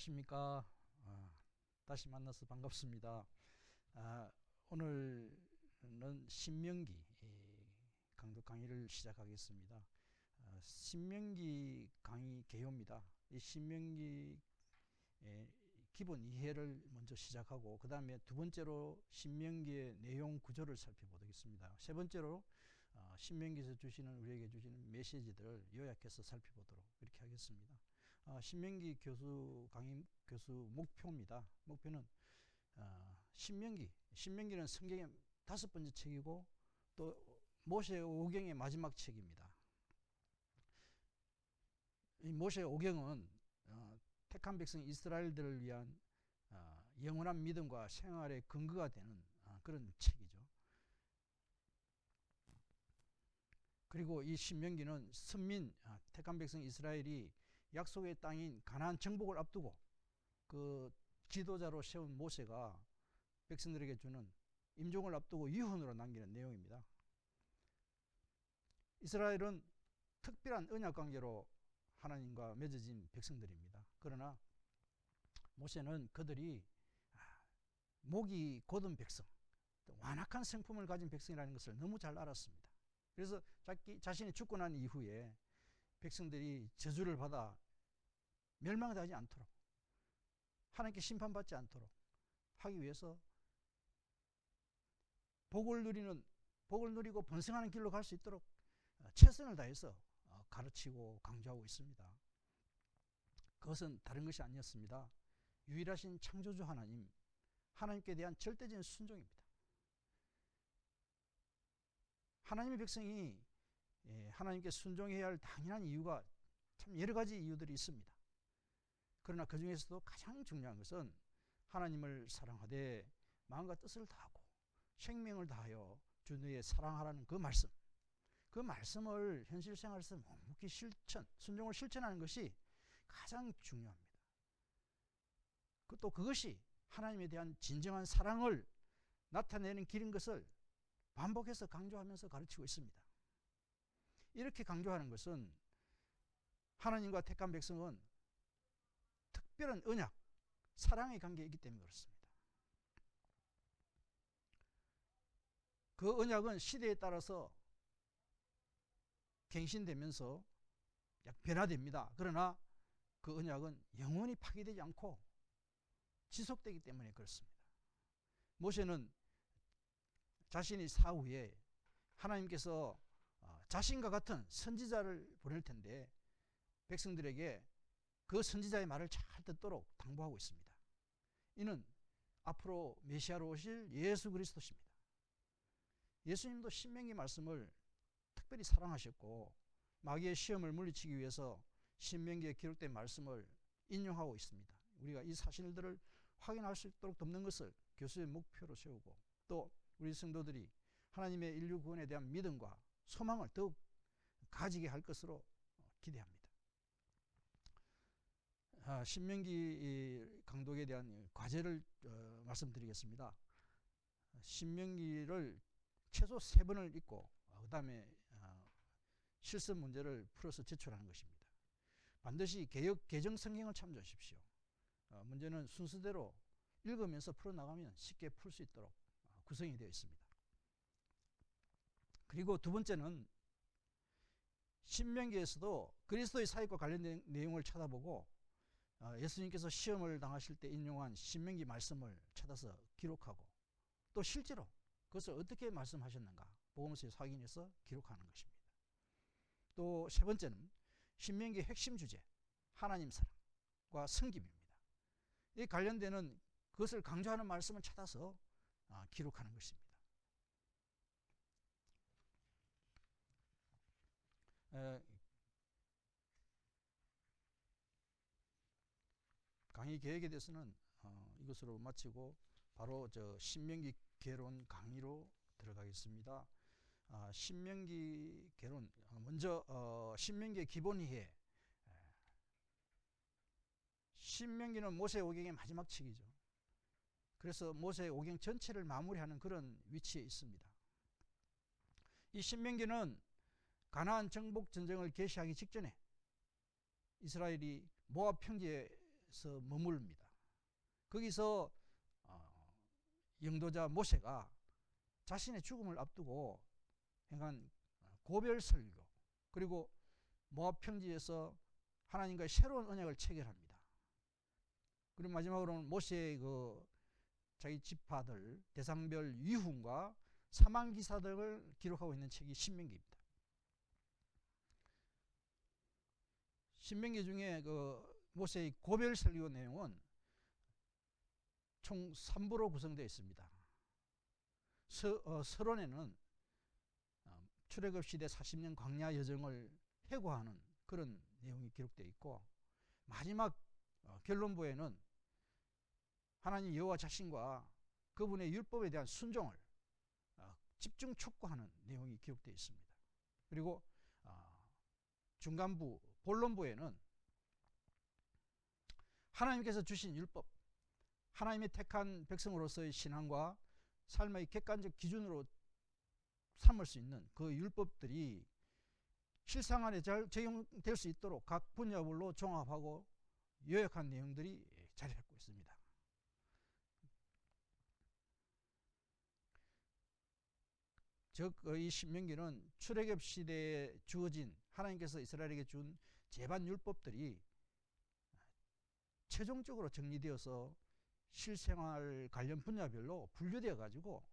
안녕하십니까. 아, 다시 만나서 반갑습니다. 아, 오늘은 신명기 강도 강의를 시작하겠습니다. 아, 신명기 강의 개요입니다. 이 신명기 기본 이해를 먼저 시작하고 그 다음에 두 번째로 신명기의 내용 구조를 살펴보겠습니다. 세 번째로 어, 신명기에서 주시는 우리에게 주시는 메시지들을 요약해서 살펴보도록 이렇게 하겠습니다. 어, 신명기 교수 강의 교수 목표입니다. 목표는 어, 신명기 신명기는 성경의 다섯 번째 책이고 또 모세 오경의 마지막 책입니다. 이 모세 오경은 어, 택한 백성 이스라엘들을 위한 어, 영원한 믿음과 생활의 근거가 되는 어, 그런 책이죠. 그리고 이 신명기는 선민 아, 택한 백성 이스라엘이 약속의 땅인 가나안 정복을 앞두고 그 지도자로 세운 모세가 백성들에게 주는 임종을 앞두고 유언으로 남기는 내용입니다. 이스라엘은 특별한 언약 관계로 하나님과 맺어진 백성들입니다. 그러나 모세는 그들이 아, 목이 곧은 백성, 완악한 성품을 가진 백성이라는 것을 너무 잘 알았습니다. 그래서 자기 자신이 죽고 난 이후에 백성들이 저주를 받아 멸망하지 않도록 하나님께 심판받지 않도록 하기 위해서 복을 누리는 복을 누리고 번성하는 길로 갈 수 있도록 어, 최선을 다해서 어, 가르치고 강조하고 있습니다. 그것은 다른 것이 아니었습니다. 유일하신 창조주 하나님, 하나님께 대한 절대적인 순종입니다. 하나님의 백성이 예, 하나님께 순종해야 할 당연한 이유가 참 여러 가지 이유들이 있습니다. 그러나 그 중에서도 가장 중요한 것은 하나님을 사랑하되 마음과 뜻을 다하고 생명을 다하여 주님의 사랑하라는 그 말씀. 그 말씀을 현실 생활에서 묵묵히 실천, 순종을 실천하는 것이 가장 중요합니다. 그또 그것이 하나님에 대한 진정한 사랑을 나타내는 길인 것을 반복해서 강조하면서 가르치고 있습니다. 이렇게 강조하는 것은 하나님과 택한 백성은 특별한 언약, 사랑의 관계에 있기 때문에 그렇습니다. 그 언약은 시대에 따라서 갱신되면서 변화됩니다. 그러나 그 언약은 영원히 파괴되지 않고 지속되기 때문에 그렇습니다. 모세는 자신이 사후에 하나님께서 어, 자신과 같은 선지자를 보낼 텐데 백성들에게 그 선지자의 말을 잘 듣도록 당부하고 있습니다. 이는 앞으로 메시아로 오실 예수 그리스도십니다. 예수님도 신명기 말씀을 특별히 사랑하셨고 마귀의 시험을 물리치기 위해서 신명기에 기록된 말씀을 인용하고 있습니다. 우리가 이 사실들을 확인할 수 있도록 돕는 것을 교수의 목표로 세우고 또 우리 성도들이 하나님의 인류 구원에 대한 믿음과 소망을 더욱 가지게 할 것으로 기대합니다. 아, 신명기 강독에 대한 과제를 어, 말씀드리겠습니다. 신명기를 최소 세 번을 읽고 어, 그 다음에 어, 실습 문제를 풀어서 제출하는 것입니다. 반드시 개혁 개정 성경을 참조하십시오. 어, 문제는 순서대로 읽으면서 풀어나가면 쉽게 풀 수 있도록 어, 구성이 되어 있습니다. 그리고 두 번째는 신명기에서도 그리스도의 사역과 관련된 내용을 찾아보고 어, 예수님께서 시험을 당하실 때 인용한 신명기 말씀을 찾아서 기록하고 또 실제로 그것을 어떻게 말씀하셨는가 복음서에 확인해서 기록하는 것입니다. 또 세 번째는 신명기 핵심 주제 하나님 사랑과 성김입니다. 이 관련되는 그것을 강조하는 말씀을 찾아서 어, 기록하는 것입니다. 강의 계획에 대해서는 어, 이것으로 마치고 바로 저 신명기 개론 강의로 들어가겠습니다. 아, 신명기 개론 어, 먼저 어, 신명기의 기본 이해. 신명기는 모세 오경의 마지막 책이죠. 그래서 모세 오경 전체를 마무리하는 그런 위치에 있습니다. 이 신명기는 가나안 정복 전쟁을 개시하기 직전에 이스라엘이 모압 평지에 광야에서 머무릅니다. 거기서 어, 영도자 모세가 자신의 죽음을 앞두고 행한 고별 설교 그리고 모압 평지에서 하나님과의 새로운 언약을 체결합니다. 그리고 마지막으로는 모세의 그 자기 지파들 대상별 위훈과 사망 기사들을 기록하고 있는 책이 신명기입니다. 신명기 중에 그 모세의 고별 설교 내용은 총 3부로 구성되어 있습니다. 서, 어, 서론에는 어, 출애굽 시대 40년 광야 여정을 해고하는 그런 내용이 기록되어 있고 마지막 어, 결론부에는 하나님 여호와 자신과 그분의 율법에 대한 순종을 어, 집중 촉구하는 내용이 기록되어 있습니다. 그리고 어, 중간부 본론부에는 하나님께서 주신 율법, 하나님의 택한 백성으로서의 신앙과 삶의 객관적 기준으로 삼을 수 있는 그 율법들이 실생활에 잘 적용될 수 있도록 각 분야별로 종합하고 요약한 내용들이 자리 잡고 있습니다. 즉 이 신명기는 출애굽 시대에 주어진 하나님께서 이스라엘에게 준 제반 율법들이 최종적으로 정리되어서 실생활 관련 분야별로 분류되어 가지고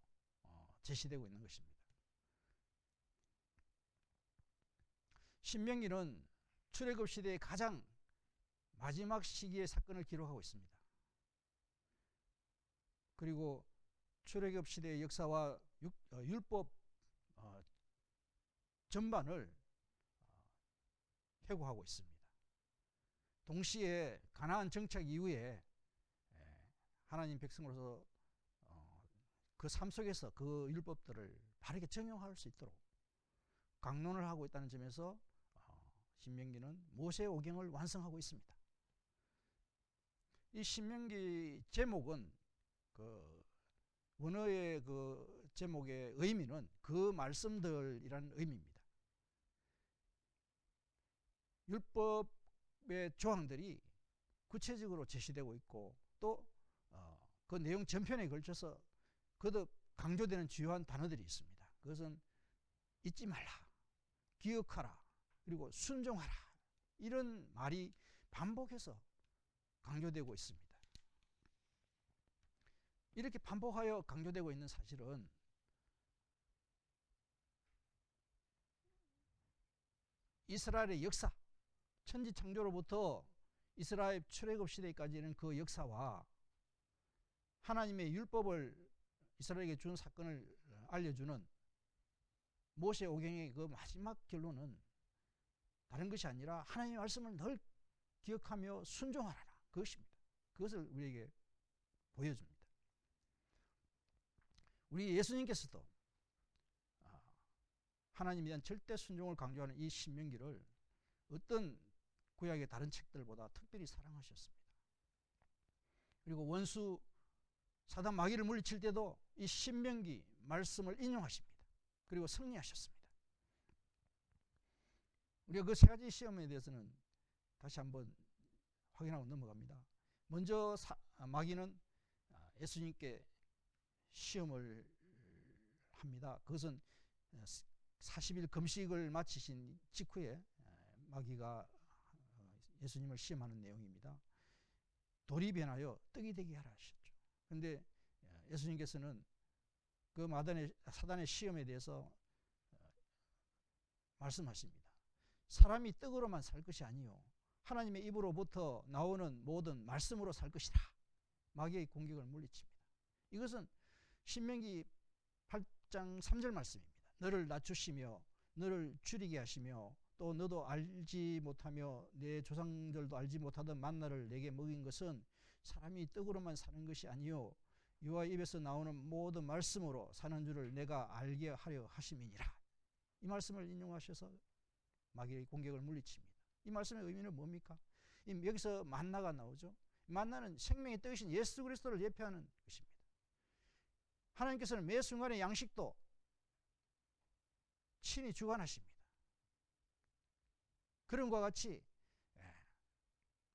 어, 제시되고 있는 것입니다. 신명기는 출애굽 시대의 가장 마지막 시기의 사건을 기록하고 있습니다. 그리고 출애굽 시대의 역사와 어, 율법 어, 전반을 회고하고 있습니다. 동시에 가나안 정착 이후에 하나님 백성으로서 어, 그삶 속에서 그 율법들을 바르게 적용할 수 있도록 강론을 하고 있다는 점에서 어, 신명기는 모세 오경을 완성하고 있습니다. 이 신명기 제목은 그 원어의 그 제목의 의미는 그 말씀들이라는 의미입니다. 율법의 조항들이 구체적으로 제시되고 있고 또 그 내용 전편에 걸쳐서 거듭 강조되는 주요한 단어들이 있습니다. 그것은 잊지 말라, 기억하라, 그리고 순종하라. 이런 말이 반복해서 강조되고 있습니다. 이렇게 반복하여 강조되고 있는 사실은 이스라엘의 역사, 천지 창조로부터 이스라엘 출애굽 시대까지는 그 역사와 하나님의 율법을 이스라엘에게 준 사건을 알려주는 모세 오경의 그 마지막 결론은 다른 것이 아니라 하나님의 말씀을 늘 기억하며 순종하라 그것입니다. 그것을 우리에게 보여줍니다. 우리 예수님께서도 아, 하나님에 대한 절대 순종을 강조하는 이 신명기를 어떤 구약의 다른 책들보다 특별히 사랑하셨습니다. 그리고 원수 사단 마귀를 물리칠 때도 이 신명기 말씀을 인용하십니다. 그리고 승리하셨습니다. 우리가 그 세 가지 시험에 대해서는 다시 한번 확인하고 넘어갑니다. 먼저 사, 마귀는 예수님께 시험을 합니다. 그것은 40일 금식을 마치신 직후에 마귀가 예수님을 시험하는 내용입니다. 돌이 변하여 떡이 되게 하라 하셨죠. 근데 예수님께서는 그 마단의 사단의 시험에 대해서 어, 말씀하십니다. 사람이 떡으로만 살 것이 아니요 하나님의 입으로부터 나오는 모든 말씀으로 살 것이다. 마귀의 공격을 물리칩니다. 이것은 신명기 8장 3절 말씀입니다. 너를 낮추시며 너를 줄이게 하시며 또 너도 알지 못하며 내 조상들도 알지 못하던 만나를 내게 먹인 것은 사람이 떡으로만 사는 것이 아니요 여호와 입에서 나오는 모든 말씀으로 사는 줄을 내가 알게 하려 하심이니라. 이 말씀을 인용하셔서 마귀의 공격을 물리칩니다. 이 말씀의 의미는 뭡니까? 여기서 만나가 나오죠. 만나는 생명의 뜻이신 예수 그리스도를 예표하는 것입니다. 하나님께서는 매 순간의 양식도 친히 주관하십니다. 그런 것 같이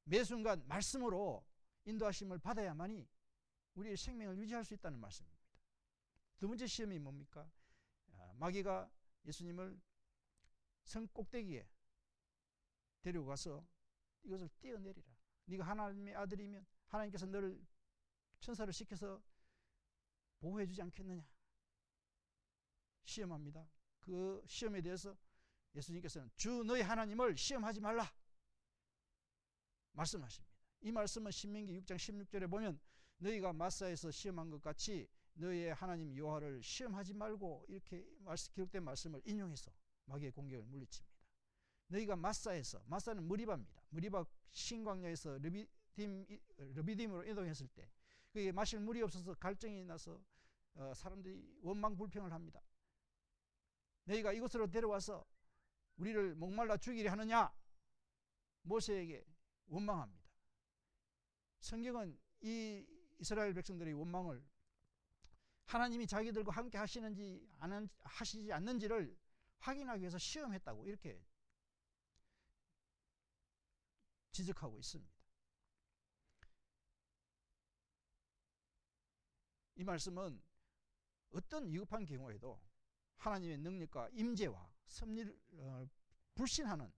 매 순간 말씀으로 인도하심을 받아야만이 우리의 생명을 유지할 수 있다는 말씀입니다. 두 번째 시험이 뭡니까? 아, 마귀가 예수님을 성 꼭대기에 데려가서 이것을 떼어내리라. 네가 하나님의 아들이면 하나님께서 너를 천사를 시켜서 보호해 주지 않겠느냐. 시험합니다. 그 시험에 대해서 예수님께서는 주 너희 하나님을 시험하지 말라. 말씀하십니다. 이 말씀은 신명기 6장 16절에 보면 너희가 마사에서 시험한 것 같이 너희의 하나님 여호와를 시험하지 말고 이렇게 기록된 말씀을 인용해서 마귀의 공격을 물리칩니다. 너희가 마사에서 마사는 무리바입니다. 무리바 신광야에서 르비딤 르비딤으로 이동했을 때 그게 마실 물이 없어서 갈증이 나서 어, 사람들이 원망 불평을 합니다. 너희가 이곳으로 데려와서 우리를 목말라 죽이려 하느냐? 모세에게 원망합니다. 성경은 이 이스라엘 백성들의 원망을 하나님이 자기들과 함께 하시는지 안 하시지 않는지를 확인하기 위해서 시험했다고 이렇게 지적하고 있습니다. 이 말씀은 어떤 위급한 경우에도 하나님의 능력과 임재와 섭리를 어, 불신하는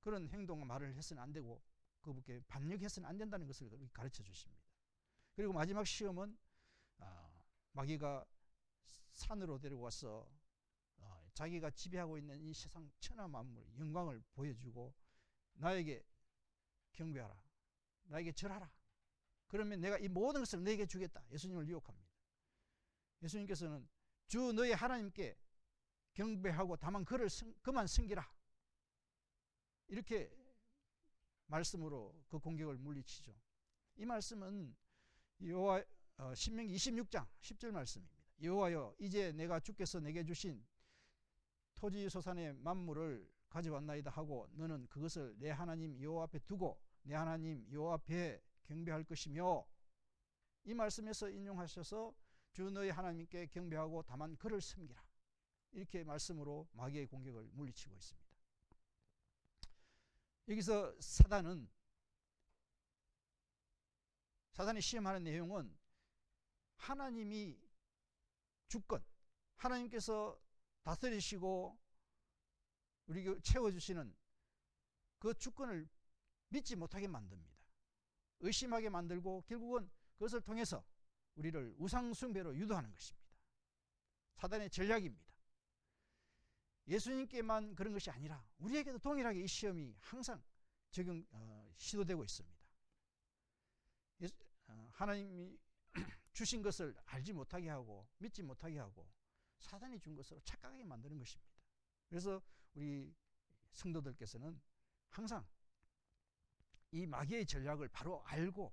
그런 행동과 말을 해서는 안 되고 그분께 반역해서는 안 된다는 것을 가르쳐 주십니다. 그리고 마지막 시험은 어, 마귀가 산으로 데려와서 어, 자기가 지배하고 있는 이 세상 천하 만물 영광을 보여주고 나에게 경배하라. 나에게 절하라. 그러면 내가 이 모든 것을 너에게 주겠다. 예수님을 유혹합니다. 예수님께서는 주 너희 하나님께 경배하고 다만 그를 승, 그만 섬기라. 이렇게 말씀으로 그 공격을 물리치죠. 이 말씀은 여호와 어, 신명기 26장 10절 말씀입니다. 여호와여 이제 내가 주께서 내게 주신 토지 소산의 만물을 가져왔나이다 하고 너는 그것을 내 하나님 여호와 앞에 두고 내 하나님 여호와 앞에 경배할 것이며 이 말씀에서 인용하셔서 주 너희 하나님께 경배하고 다만 그를 섬기라. 이렇게 말씀으로 마귀의 공격을 물리치고 있습니다. 여기서 사단은 사단이 시험하는 내용은 하나님이 주권, 하나님께서 다스리시고 우리 채워주시는 그 주권을 믿지 못하게 만듭니다. 의심하게 만들고 결국은 그것을 통해서 우리를 우상숭배로 유도하는 것입니다. 사단의 전략입니다. 예수님께만 그런 것이 아니라 우리에게도 동일하게 이 시험이 항상 적용 어, 시도되고 있습니다. 예수, 어, 하나님이 주신 것을 알지 못하게 하고 믿지 못하게 하고 사단이 준 것으로 착각하게 만드는 것입니다. 그래서 우리 성도들께서는 항상 이 마귀의 전략을 바로 알고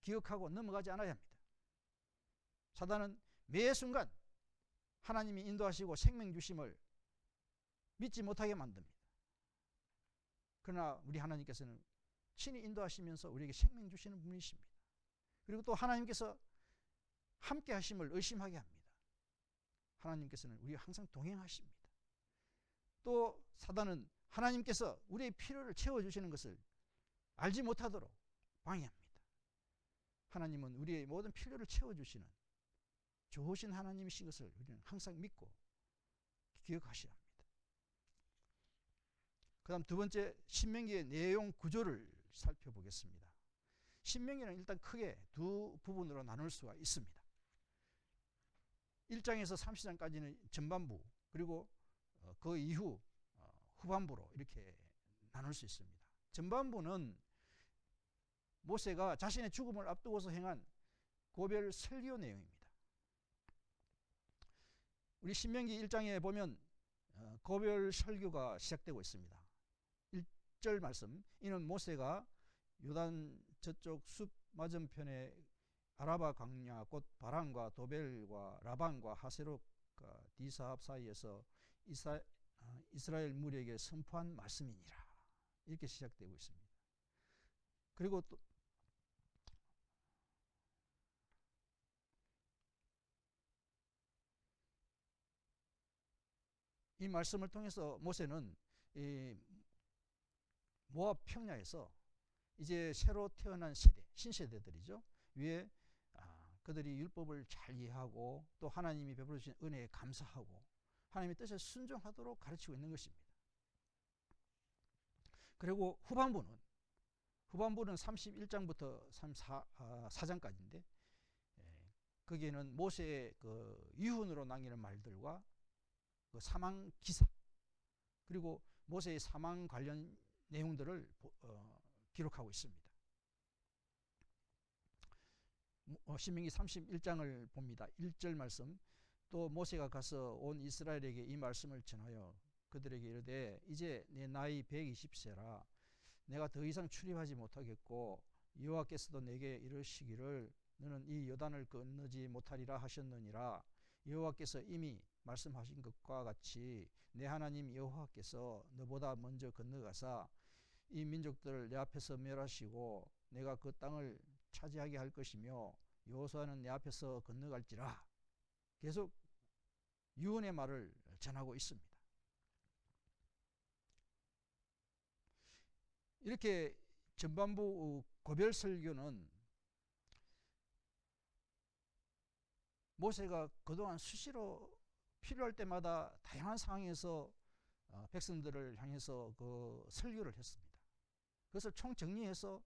기억하고 넘어가지 않아야 합니다. 사단은 매 순간 하나님이 인도하시고 생명 주심을 믿지 못하게 만듭니다. 그러나 우리 하나님께서는 친히 인도하시면서 우리에게 생명 주시는 분이십니다. 그리고 또 하나님께서 함께 하심을 의심하게 합니다. 하나님께서는 우리와 항상 동행하십니다. 또 사단은 하나님께서 우리의 필요를 채워주시는 것을 알지 못하도록 방해합니다. 하나님은 우리의 모든 필요를 채워주시는 좋으신 하나님이신 것을 우리는 항상 믿고 기억하셔야 합니다. 그 다음 두 번째 신명기의 내용 구조를 살펴보겠습니다. 신명기는 일단 크게 두 부분으로 나눌 수가 있습니다. 1장에서 30장까지는 전반부 그리고 어, 그 이후 어, 후반부로 이렇게 나눌 수 있습니다. 전반부는 모세가 자신의 죽음을 앞두고서 행한 고별 설교 내용입니다. 우리 신명기 1장에 보면 어, 고별 설교가 시작되고 있습니다. 1절 말씀 이는 모세가 요단 저쪽 숲 맞은편에 아라바 강야 곧 바란과 도벨과 라반과 하세록과 디사합 사이에서 이사, 어, 이스라엘 무리에게 선포한 말씀이니라 이렇게 시작되고 있습니다. 그리고 또 이 말씀을 통해서 모세는 이 모압 평야에서 이제 새로 태어난 세대, 신세대들이죠. 위에 아, 그들이 율법을 잘 이해하고 또 하나님이 베풀어 주신 은혜에 감사하고 하나님의 뜻에 순종하도록 가르치고 있는 것입니다. 그리고 후반부는 후반부는 31장부터 34장까지인데 예, 거기에는 모세의 그 유훈으로 남기는 말들과 그 사망 기사 그리고 모세의 사망 관련 내용들을 어, 기록하고 있습니다. 어, 신명기 31장을 봅니다. 1절 말씀 또 모세가 가서 온 이스라엘에게 이 말씀을 전하여 그들에게 이르되 이제 내 나이 120세라 내가 더 이상 출입하지 못하겠고 여호와께서도 내게 이르시기를 너는 이 여단을 건너지 못하리라 하셨느니라 여호와께서 이미 말씀하신 것과 같이 내 하나님 여호와께서 너보다 먼저 건너가사 이 민족들을 내 앞에서 멸하시고 내가 그 땅을 차지하게 할 것이며 여호수아는 내 앞에서 건너갈지라 계속 유언의 말을 전하고 있습니다. 이렇게 전반부 고별 설교는 모세가 그동안 수시로 필요할 때마다 다양한 상황에서 어, 백성들을 향해서 그 설교를 했습니다. 그것을 총 정리해서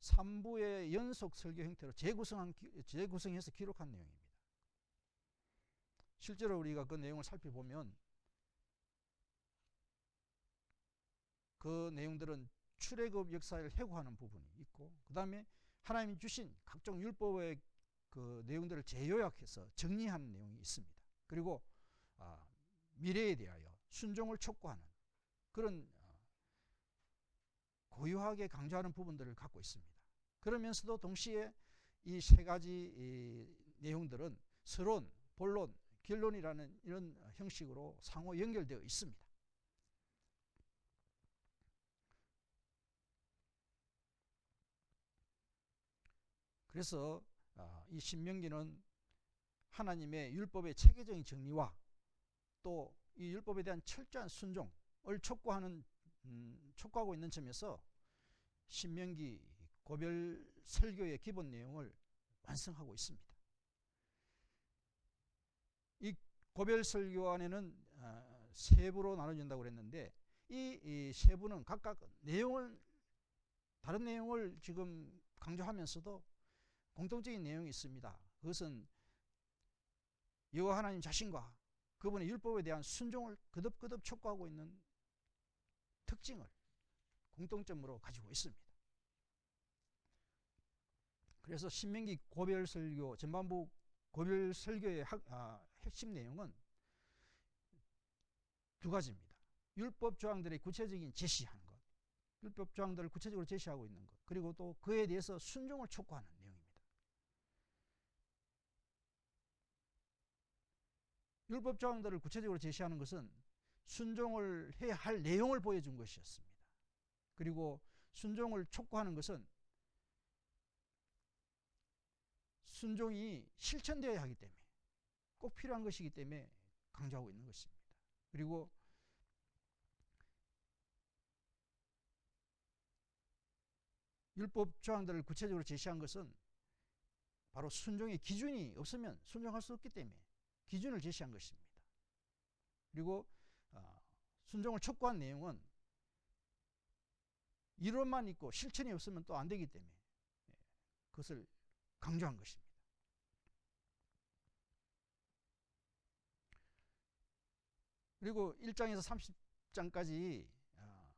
3부의 연속 설교 형태로 재구성한, 재구성해서 기록한 내용입니다. 실제로 우리가 그 내용을 살펴보면 그 내용들은 출애굽 역사를 해고하는 부분이 있고 그 다음에 하나님이 주신 각종 율법의 그 내용들을 재요약해서 정리하는 내용이 있습니다. 그리고 아, 미래에 대하여 순종을 촉구하는 그런 어, 고유하게 강조하는 부분들을 갖고 있습니다. 그러면서도 동시에 이 세 가지 이 내용들은 서론, 본론, 결론이라는 이런 형식으로 상호 연결되어 있습니다. 그래서 아, 이 신명기는 하나님의 율법의 체계적인 정리와 또 이 율법에 대한 철저한 순종을 촉구하는 음, 촉구하고 있는 점에서 신명기 고별 설교의 기본 내용을 완성하고 있습니다. 이 고별 설교 안에는 아, 세부로 나눠진다고 그랬는데 이, 이 세부는 각각 내용을 다른 내용을 지금 강조하면서도 공통적인 내용이 있습니다. 그것은 여호와 하나님 자신과 그분의 율법에 대한 순종을 거듭거듭 촉구하고 있는 특징을 공통점으로 가지고 있습니다. 그래서 신명기 고별 설교 전반부 고별 설교의 아, 핵심 내용은 두 가지입니다. 율법 조항들의 구체적인 제시하는 것, 율법 조항들을 구체적으로 제시하고 있는 것, 그리고 또 그에 대해서 순종을 촉구하는 율법 조항들을 구체적으로 제시하는 것은 순종을 해야 할 내용을 보여준 것이었습니다. 그리고 순종을 촉구하는 것은 순종이 실천되어야 하기 때문에 꼭 필요한 것이기 때문에 강조하고 있는 것입니다. 그리고 율법 조항들을 구체적으로 제시한 것은 바로 순종의 기준이 없으면 순종할 수 없기 때문에 기준을 제시한 것입니다. 그리고 어, 순종을 촉구한 내용은 이론만 있고 실천이 없으면 또 안 되기 때문에 예, 그것을 강조한 것입니다. 그리고 1장에서 30장까지 어,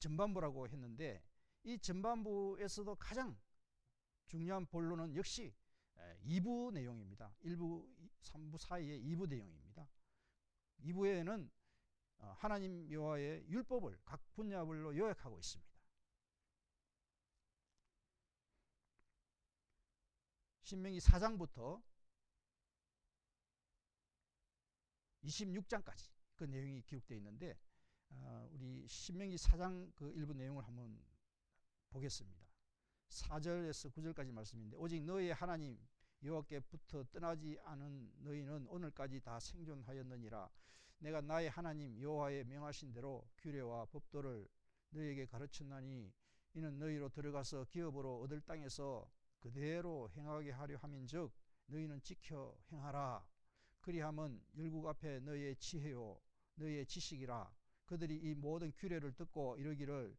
전반부라고 했는데 이 전반부에서도 가장 중요한 본론은 역시 2부 내용입니다. 1부, 3부 사이의 2부 내용입니다. 2부에는 어, 하나님 여호와의 율법을 각 분야별로 요약하고 있습니다. 신명기 4장부터 26장까지 그 내용이 기록되어 있는데 어, 우리 신명기 4장 그 일부 내용을 한번 보겠습니다. 4절에서 9절까지 말씀인데 오직 너의 하나님 여호와께부터 떠나지 않은 너희는 오늘까지 다 생존하였느니라 내가 나의 하나님 여호와의 명하신 대로 규례와 법도를 너희에게 가르쳤나니 이는 너희로 들어가서 기업으로 얻을 땅에서 그대로 행하게 하려 함인즉 너희는 지켜 행하라. 그리하면 열국 앞에 너희의 지혜요 너희의 지식이라. 그들이 이 모든 규례를 듣고 이르기를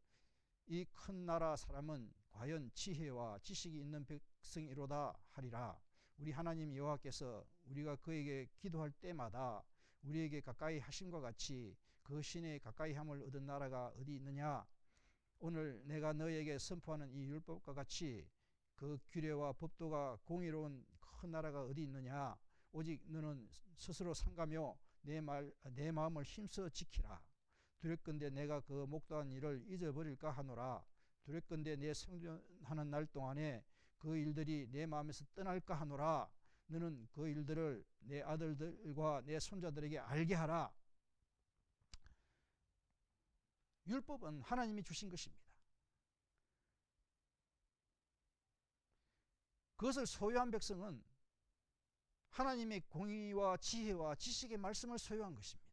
이 큰 나라 사람은 과연 지혜와 지식이 있는 백성이로다 하리라. 우리 하나님 여호와께서 우리가 그에게 기도할 때마다 우리에게 가까이 하심과 같이 그 신의 가까이 함을 얻은 나라가 어디 있느냐? 오늘 내가 너에게 선포하는 이 율법과 같이 그 규례와 법도가 공의로운 큰 나라가 어디 있느냐? 오직 너는 스스로 상가며 내, 말, 내 마음을 힘써 지키라. 두렵건대 내가 그 목도한 일을 잊어버릴까 하노라. 두렵건대 내 생존하는 날 동안에 그 일들이 내 마음에서 떠날까 하노라 너는 그 일들을 내 아들들과 내 손자들에게 알게 하라 율법은 하나님이 주신 것입니다. 그것을 소유한 백성은 하나님의 공의와 지혜와 지식의 말씀을 소유한 것입니다.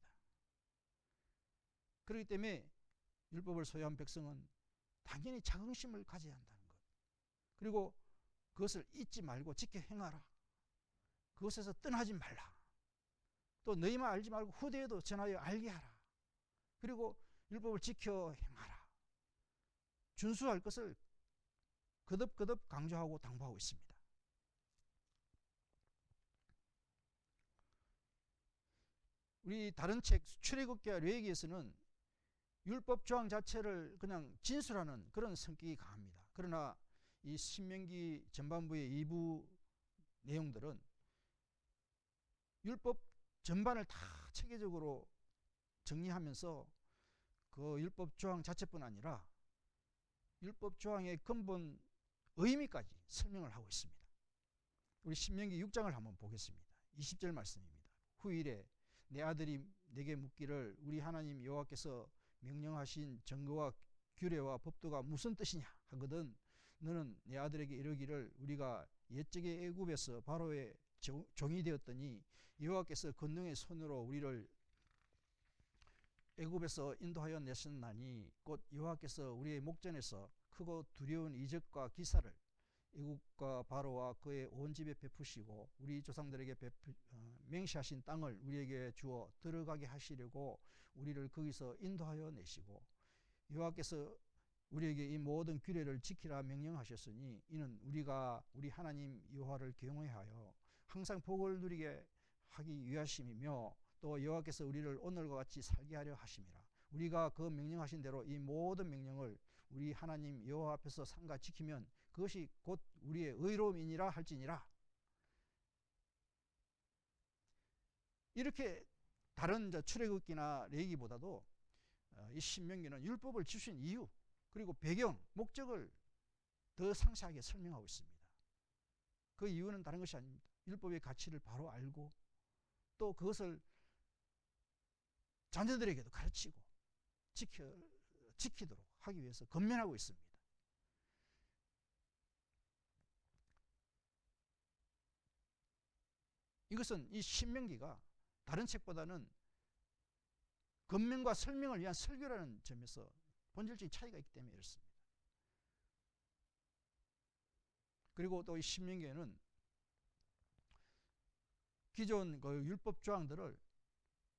그렇기 때문에 율법을 소유한 백성은 당연히 자긍심을 가져야 한다는 것. 그리고 그것을 잊지 말고 지켜 행하라. 그것에서 떠나지 말라. 또 너희만 알지 말고 후대에도 전하여 알게 하라. 그리고 율법을 지켜 행하라. 준수할 것을 거듭거듭 강조하고 당부하고 있습니다. 우리 다른 책 출애굽기와 레위기에서는 율법 조항 자체를 그냥 진술하는 그런 성격이 강합니다. 그러나 이 신명기 전반부의 이부 내용들은 율법 전반을 다 체계적으로 정리하면서 그 율법 조항 자체뿐 아니라 율법 조항의 근본 의미까지 설명을 하고 있습니다. 우리 신명기 6장을 한번 보겠습니다. 20절 말씀입니다. 후일에 내 아들이 내게 묻기를 우리 하나님 여호와께서 명령하신 증거와 규례와 법도가 무슨 뜻이냐 하거든 너는 내 아들에게 이르기를 우리가 옛적의 애굽에서 바로의 종이 되었더니 여호와께서 권능의 손으로 우리를 애굽에서 인도하여 내셨나니 곧 여호와께서 우리의 목전에서 크고 두려운 이적과 기사를 애국과 바로와 그의 온 집에 베푸시고 우리 조상들에게 베푸, 어, 맹시하신 땅을 우리에게 주어 들어가게 하시려고 우리를 거기서 인도하여 내시고 여호와께서 우리에게 이 모든 규례를 지키라 명령하셨으니 이는 우리가 우리 하나님 여호와를 경외하여 항상 복을 누리게 하기 위하심이며 또 여호와께서 우리를 오늘과 같이 살게 하려 하심이라 우리가 그 명령하신 대로 이 모든 명령을 우리 하나님 여호와 앞에서 상가 지키면 그것이 곧 우리의 의로움이니라 할지니라. 이렇게 다른 출애굽기나 레기보다도 어, 이 신명기는 율법을 주신 이유 그리고 배경 목적을 더 상세하게 설명하고 있습니다. 그 이유는 다른 것이 아닙니다. 율법의 가치를 바로 알고 또 그것을 자녀들에게도 가르치고 지켜 지키도록 하기 위해서 건면하고 있습니다. 이것은 이 신명기가 다른 책보다는 건명과 설명을 위한 설교라는 점에서 본질적인 차이가 있기 때문에 이렇습니다. 그리고 또 이 신명기에는 기존 그 율법 조항들을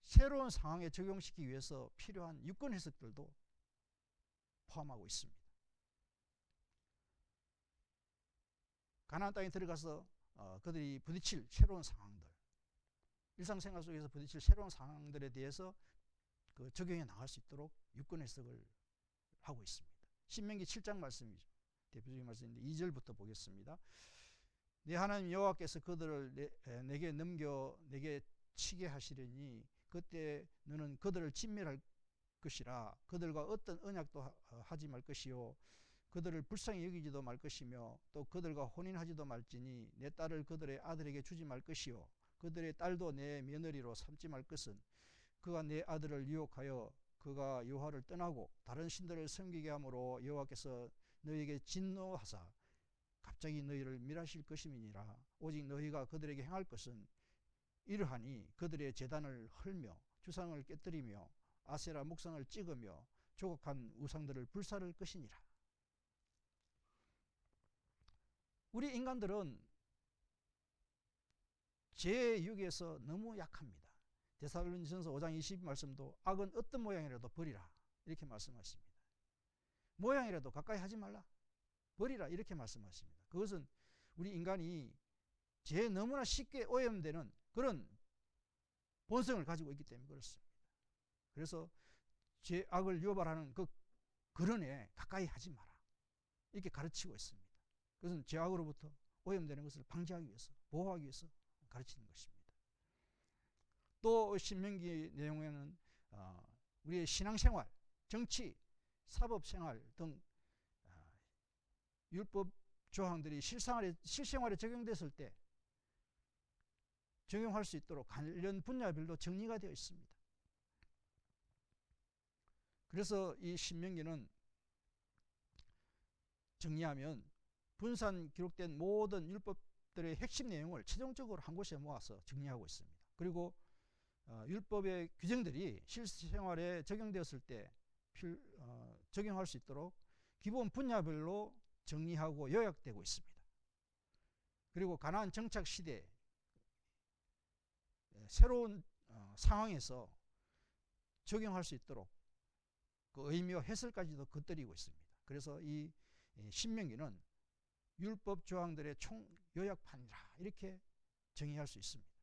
새로운 상황에 적용시키기 위해서 필요한 유권 해석들도 포함하고 있습니다. 가나안 땅에 들어가서 어, 그들이 부딪힐 새로운 상황들, 일상생활 속에서 부딪힐 새로운 상황들에 대해서 그 적용해 나갈 수 있도록 유권 해석을 하고 있습니다. 신명기 7장 말씀이죠. 대표적인 말씀인데 2절부터 보겠습니다. 내 하나님 여호와께서 그들을 내, 내게 넘겨 내게 치게 하시려니 그때 너는 그들을 진멸할 것이라. 그들과 어떤 언약도 어, 하지 말 것이요. 그들을 불쌍히 여기지도 말 것이며 또 그들과 혼인하지도 말지니 내 딸을 그들의 아들에게 주지 말 것이요. 그들의 딸도 내 며느리로 삼지 말 것은 그가 내 아들을 유혹하여 그가 여호와를 떠나고 다른 신들을 섬기게 함으로 여호와께서 너희에게 진노하사 갑자기 너희를 멸하실 것임이니라 오직 너희가 그들에게 행할 것은 이러하니 그들의 재단을 헐며 주상을 깨뜨리며 아세라 목상을 찍으며 조국한 우상들을 불사를 것이니라. 우리 인간들은 제6에서 너무 약합니다. 데살로니전서 5장 20 말씀도 악은 어떤 모양이라도 버리라 이렇게 말씀하십니다. 모양이라도 가까이 하지 말라 버리라 이렇게 말씀하십니다. 그것은 우리 인간이 제 너무나 쉽게 오염되는 그런 본성을 가지고 있기 때문에 그렇습니다. 그래서 죄 악을 유발하는 그 그런에 가까이 하지 마라 이렇게 가르치고 있습니다. 그것은 죄악으로부터 오염되는 것을 방지하기 위해서 보호하기 위해서 가르치는 것입니다. 또 신명기 내용에는 어, 우리의 신앙생활, 정치, 사법생활 등 어, 율법 조항들이 실생활에, 실생활에 적용됐을 때 적용할 수 있도록 관련 분야별로 정리가 되어 있습니다. 그래서 이 신명기는 정리하면 분산 기록된 모든 율법들의 핵심 내용을 최종적으로 한 곳에 모아서 정리하고 있습니다. 그리고 어, 율법의 규정들이 실생활에 적용되었을 때 필, 어, 적용할 수 있도록 기본 분야별로 정리하고 요약되고 있습니다. 그리고 가나안 정착 시대 새로운 어, 상황에서 적용할 수 있도록 그 의미와 해설까지도 겉들이고 있습니다. 그래서 이 신명기는 율법 조항들의 총 요약판이라 이렇게 정의할 수 있습니다.